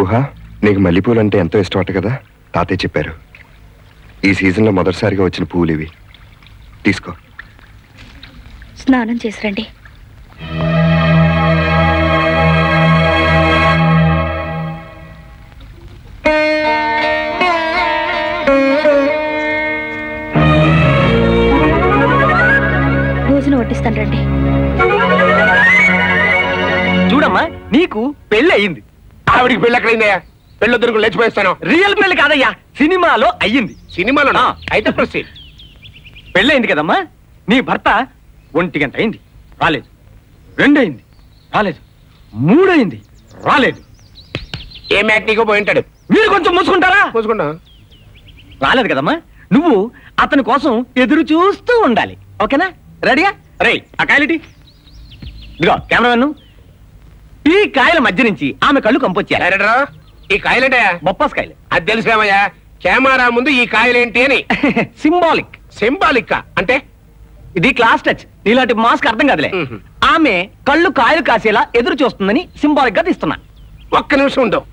ఊహ నీకు మల్లెపూలు అంటే ఎంతో ఇష్టమట కదా? తాతయ్య చెప్పారు. ఈ సీజన్లో మొదటిసారిగా వచ్చిన పువ్వులు ఇవి తీసుకో. స్నానం చేసి రండి భోజనం వడ్డిస్తాను రండి. చూడమ్మా నీకు పెళ్ళి అయ్యింది ఆవిడికి పెళ్ళి ఎక్కడైందయ్యా? పెళ్ళి దొరికి లేచిపోయిస్తాను. రియల్ పెళ్ళి కాదయ్యా సినిమాలో అయ్యింది. సినిమాలో ఆ. అయితే ప్రొసీడ్. పెళ్ళి అయింది కదమ్మా? నీ భర్త ఒంటి గంట అయింది రాలేదు. రెండయింది రాలేదు. మూడయింది రాలేదు. ఏ మ్యాట్నీకో పోయి ఉంటాడు? మీరు కొంచెం మూసుకుంటారా? పోసుకుంటా రాలేదు కదమ్మా? నువ్వు అతని కోసం ఎదురు చూస్తూ ఉండాలి. ఓకేనా? రెడీగా రేయ్ ఆ కాయలిటి ఇదిగో కెమెరామెన్ ఈ కాయల మధ్య నుంచి ఆమె కళ్ళు కంపొచ్చారు డైరెక్టర్ ఈ కాయలేటయా బొప్పాస్ కాయలు అది తెలిసామయ్యా కెమెరా ముందు ఈ కాయలేంటి అని. సింబాలిక్ సింబాలిక్ అంటే? ఇది క్లాస్ టచ్. నీలాంటి మాస్క్ అర్థం కాదులే. ఆమె కళ్ళు కాయలు కాసేలా ఎదురు చూస్తుందని సింబాలిక్గా తీస్తున్నా. ఒక్క నిమిషం ఉండవు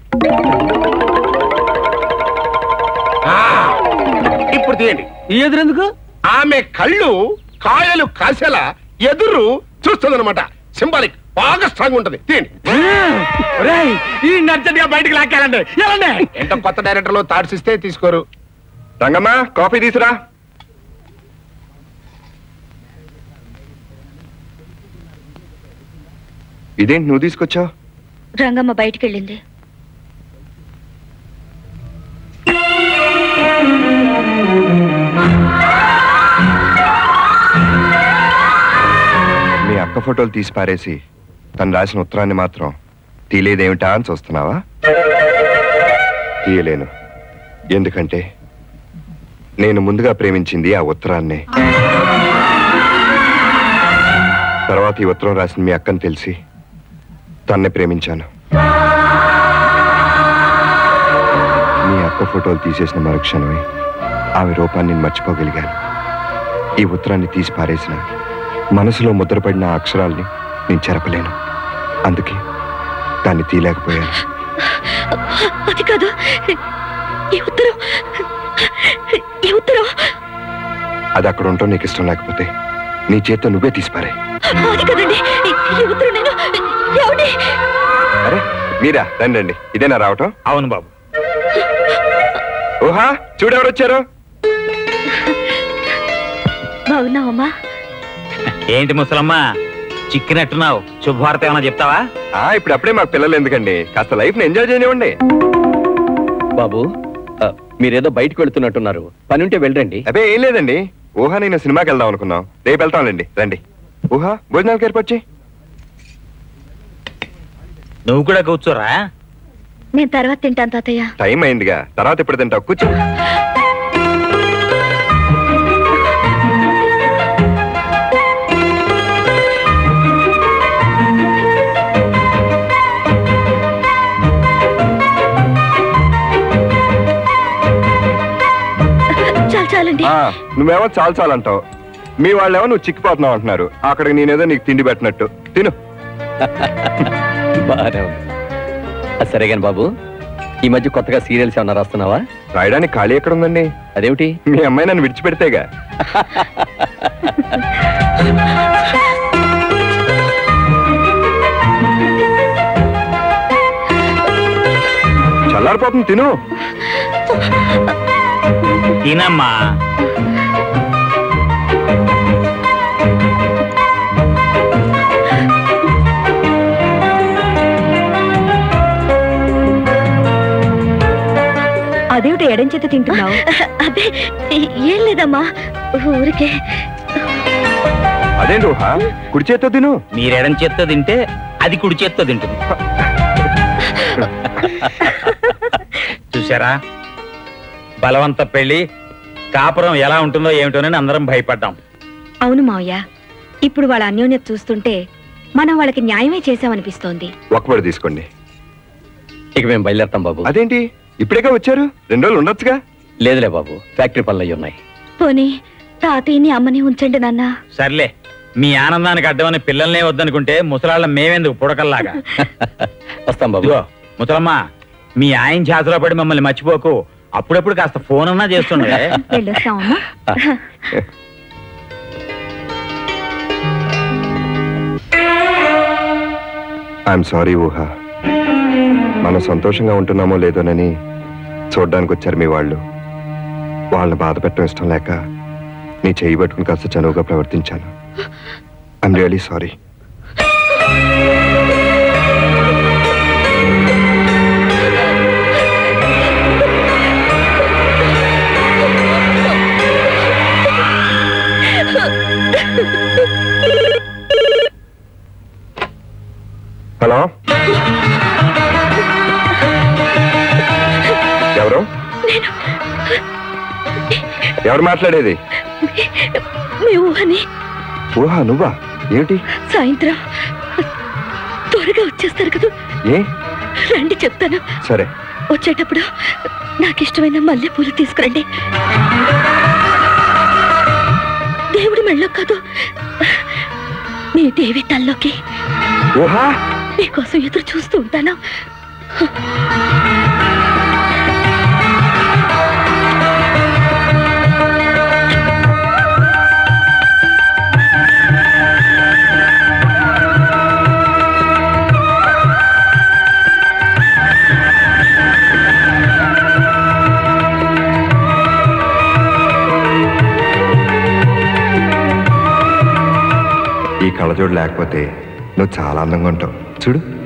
ఇప్పుడు తీయండి. ఈ ఎదురెందుకు? ఆమె కళ్ళు కాయలు కాసేలా ఎదురు చూస్తుందన్నమాట. సింబాలిక్ బాగా స్ట్రాంగ్ ఉంటది. ఈ నర్జెంట్గా బయటికి లాక్కాలండి ఏంటో కొత్త డైరెక్టర్లు థాట్స్ ఇస్తే తీసుకోరు. రంగమ్మా కాఫీ తీసురా. ఇదేంటి నువ్వు తీసుకొచ్చావు? రంగమ్మ బయటికి వెళ్ళింది మీ అక్క ఫోటోలు తీసి పారేసి తను రాసిన ఉత్తరాన్ని మాత్రం తీలేదేమిటా అని చూస్తున్నావా? తీయలేను. ఎందుకంటే నేను ముందుగా ప్రేమించింది ఆ ఉత్తరాన్నే. తర్వాత ఈ ఉత్తరం రాసిన మీ అక్కని తెలిసి తన్నే ప్రేమించాను. మీ అక్క ఫోటోలు తీసేసిన మరుక్షణమే ఆమె రూపాన్ని నేను మర్చిపోగలిగాను. ఈ ఉత్తరాన్ని తీసి పారేసిన మనసులో ముద్రపడిన అక్షరాల్ని నేను చెరపలేను. అందుకే దాన్ని తీయలేకపోయాను. అది కాదు. ఈ ఉత్తరం. ఈ ఉత్తరం. అది అక్కడ ఉండటం నీకు ఇష్టం లేకపోతే నీ చేత్తో నువ్వే తీసిపారే. అది కదండి. ఈ- ఉత్తరం నేను ఏమండి? అరే మీరా రండి రండి. ఇదేనా రావటం? అవును బాబు. ఓహా చూడెవరు వచ్చారు? బాగున్నావమ్మా. ఏంటి ముసలమ్మ? చిక్కినట్టున్నావు. శుభవార్త ఏమైనా చెప్తావా? ఆ ఇప్పుడు అప్పుడే మాకు పిల్లలు ఎందుకండి? కాస్త లైఫ్ని ఎంజాయ్ చేయనివ్వండి. బాబు ఆ, మీరేదో బయటకు వెళ్తున్నట్టున్నారు. పని ఉంటే వెళ్ళండి. అదే ఏం లేదండి. ఊహా నేను సినిమాకి వెళ్దాం అనుకున్నాం. రేపు వెళ్తాంలేండి రండి. ఊహా భోజనాలకు ఏర్పాటు చేయి. నువ్వు కూడా కూర్చోరా? నేను తర్వాత తింటాను తాతయ్య. టైం అయిందిగా. తర్వాత ఎప్పుడు తింటావు? కూర్చో. చాలండి. ఆ, నువ్వేమో చాలు చాలు అంటావు. మీ వాళ్ళేమో నువ్వు చిక్కిపోతున్నావు అంటున్నారు. అక్కడికి నేనేదో నీకు తిండి పెట్టినట్టు. తిను. బాగానే ఉంది. ఆ, సరే గాని బాబు ఈ మధ్య కొత్తగా సీరియల్స్ ఏమన్నా రాస్తున్నావా? రాయడానికి ఖాళీ ఎక్కడ ఉందండి అదేమిటి? మీ అమ్మాయి నన్ను విడిచిపెడితేగా. చల్లారిపోతుంది తిను. తినమ్మా. అదేమిటి ఎడం చేత తింటున్నావు? అదే ఏం లేదమ్మా ఊరికే. అదేంటి ఊహ? కుడి చేత్తో తిను. మీరెడం చేత్తో తింటే అది కుడి చేత్తో తింటుంది. చూసారా బలవంత పెళ్ళి కాపురం ఎలా ఉంటుందో ఏమిటోనని అందరం భయపడ్డాం. అవును మావయ్య ఇప్పుడు వాళ్ళ అన్యోన్యత చూస్తుంటే మనం వాళ్ళకి న్యాయమే చేసామనిపిస్తోంది ఒక్కబడి తీసుకోండి. ఇక మేము బయలుదేరతాం బాబు. అదేంటి? ఇప్పుడేగా వచ్చారు? రెండు రోజులు ఉండొచ్చుగా? లేదులే బాబు ఫ్యాక్టరీ పనులు అయి ఉన్నాయి. పోనీ తాతయ్యని అమ్మని ఉంచండి నాన్న. సర్లే మీ ఆనందానికి అడ్డమని పిల్లల్నే వద్దనుకుంటే ముసలాళ్ళ మేమెందుకు పుడకల్లాగా? వస్తాం బాబు. ఇదిగో ముసలమ్మ మీ ఆయన చేతిలో పడి మమ్మల్ని మర్చిపోకు. అప్పుడప్పుడు కాస్త ఫోన్ అన్నా చేస్తుండే. వెళ్ళొస్తామమ్మా ఐఎమ్ సారీ ఊహ. మనం సంతోషంగా ఉంటున్నామో లేదోనని చూడ్డానికి వచ్చారు మీ వాళ్ళు. వాళ్ళని బాధ పెట్టడం ఇష్టం లేక నీ చేయి పట్టుకుని కాస్త చనువుగా ప్రవర్తించాను. I'm really sorry hello? ఎవరు? ఎవరు మాట్లాడేది? మీ ఊహని. ఊహా నువ్వా? ఏమిటి? సాయంత్రం. త్వరగా వచ్చేస్తారు కదా? ఏ? రండి చెప్తాను. సరే. వచ్చేటప్పుడు నాకు ఇష్టమైన మల్లెపూలు తీసుకురండి. దేవుడి మెళ్ళో కాదు. మీ దేవి తల్లోకి మీకోసం ఎదురు చూస్తూ ఉంటాను. ఈ కళ్ళజోడు లేకపోతే నువ్వు చాలా అందంగా ఉంటావు. చూడు.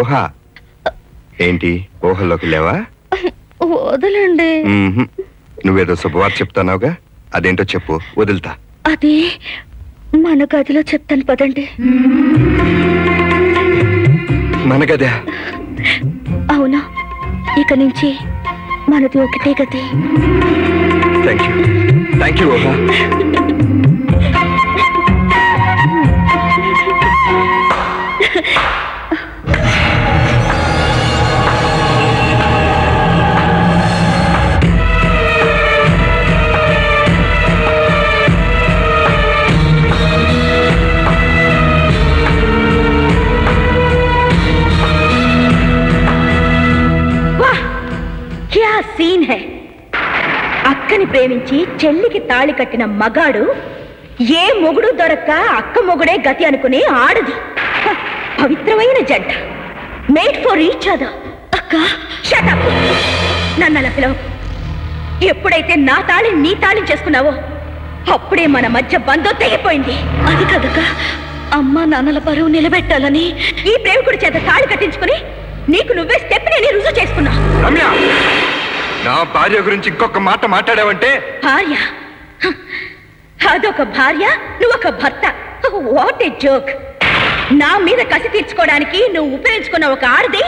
ఊహా ఏంటి ఊహల్లోకి లేవా? వదలండి. మ్మ్హ్మ్. నువ్వేదో శుభవార్త చెప్తానావుగా అదేంటో చెప్పు వదులుతా. అది మన గదిలో చెప్తాను పదండి. మనగదా అవునా. ఇక నుంచి మనది ఒకటే గది. థ్యాంక్ యూ థ్యాంక్ యూ ఊహా ప్రేమించి చెల్లికి తాళి కట్టిన మగాడు ఏ మొగుడు దొరక్క అక్క మొగుడే గతి అనుకుని ఆడది. పవిత్రమైన జంట. మేడ్ ఫర్ ఈచ్ అదర్ అక్క. షటప్ నన్ను అలా పిలవ ఎప్పుడైతే నా తాళి నీ తాళి చేసుకున్నావో అప్పుడే మన మధ్య బంధం తెగిపోయింది. అది కదక అమ్మ నాన్నల పరువు నిలబెట్టాలని. ఈ ప్రేమికుడి చేత తాళి కట్టించుకుని నీకు నువ్వే స్టెప్ నేను రుజువు చేసుకున్నా. రమ్య! నా భార్య గురించి ఇంకొక మాట మాట్లాడావంటే? భార్య? అదొక భార్య నువ్వొక భర్త. వాట్ ఏ జోక్ నా మీద కసి తీర్చుకోవడానికి నువ్వు ఉపయోగించుకున్న ఒక ఆడది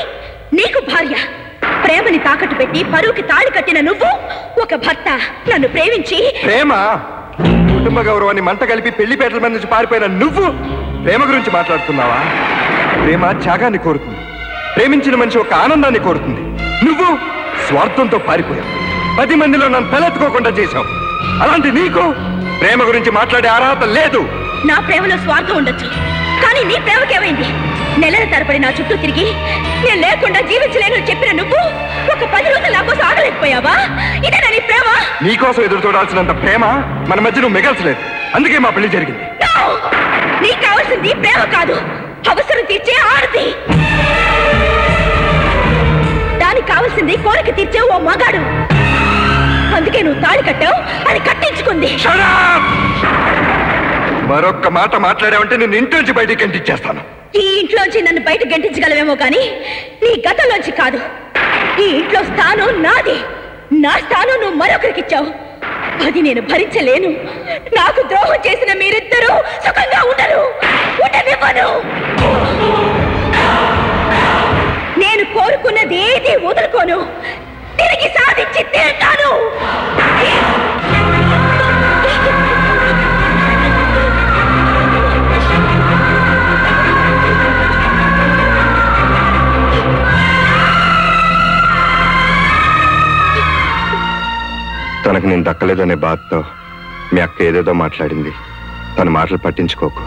నీకు భార్య. ప్రేమని తాకట్టు పెట్టి పరువుకి తాళి కట్టిన నువ్వు ఒక భర్త. నన్ను ప్రేమించి ప్రేమ? కుటుంబ గౌరవాన్ని మంట కలిపి పెళ్ళిపేటల మీద నుంచి పారిపోయిన నువ్వు ప్రేమ గురించి మాట్లాడుతున్నావా? ప్రేమ త్యాగాన్ని కోరుతుంది. ప్రేమించిన మనిషి ఒక ఆనందాన్ని కోరుతుంది. నువ్వు స్వార్థంతో పారిపోయావు. పది మందిలో నన్ను తలెత్తుకోకుండా చేశావు. అలాంటి నీకు ప్రేమ గురించి మాట్లాడే అర్హత లేదు. నా ప్రేమలో స్వార్థం ఉండొచ్చు. కానీ నీ ప్రేమకేమైంది నెలల తరబడి నా చుట్టూ తిరిగి నేను లేకుండా జీవించలేను చెప్పిన నువ్వు ఒక పది రోజులు నా కోసం ఆగలేకపోయావా? ఇదేనా నీ ప్రేమ? నీకోసం ఎదురు చూడాల్సినంత ప్రేమ మన మధ్య నువ్వు మిగల్చలేదు. అందుకే మా పెళ్ళి జరిగింది! నీకు కావాల్సింది ప్రేమ కాదు. అవసరం తీర్చే దానికి కావాల్సింది కోరిక తీర్చే ఓ మగాడు. అందుకే నువ్వు తాళి కట్టావు అది కట్టించుకుంది! మరొక్క మాట మాట్లాడావంటే నేను ఇంటి నుంచి బయటికి గంటిచ్చేస్తాను. ఈ ఇంట్లోంచి నన్ను బయట గంటించగలవేమో కానీ నీ గతంలోంచి కాదు. ఈ ఇంట్లో స్థానం నాది. నా స్థానం నువ్వు మరొకరికి ఇచ్చావు. అది నేను భరించలేను. నాకు ద్రోహం చేసిన మీరిద్దరూ సుఖంగా వదులుకోను తిరిగి సాధించి తీరుతాను. తనకు నేను దక్కలేదనే బాధతో మీ అక్క ఏదేదో మాట్లాడింది. తన మాటలు పట్టించుకోకు.